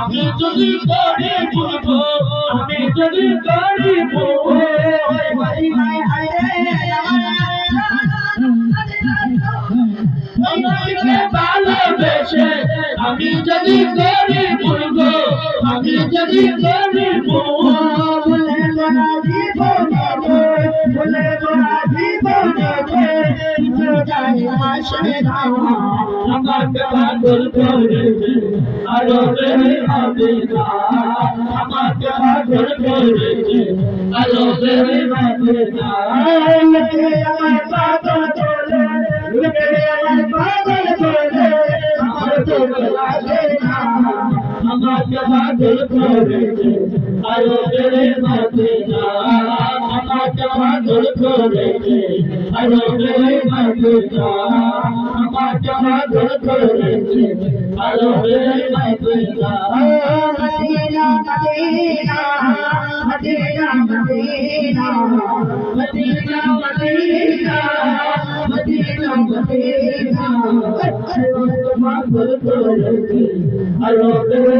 আমি যদি করি ভুলবো আমি যদি করি ভুলবো ভালোবেসে আমি যদি করি ভুলবো আমি যদি করি ভুলবো পাগল করেছে আরও বেড়ে হবে না। আমাকে পাগল করেছে লোকে আমার পাগল করে লোকে আমার পাগল করে আমার তো লাগে না। আমাকে পাগল করেছে আরও বেড়ে হবে না আমাকে পাগল করেছে আরো বেড়ে হবে না আমাকে পাগল করেছে আরো বেড়ে হবে না Medina Medina Medina Medina Medina Medina Medina Medina পাগল করেছে আরো বেড়ে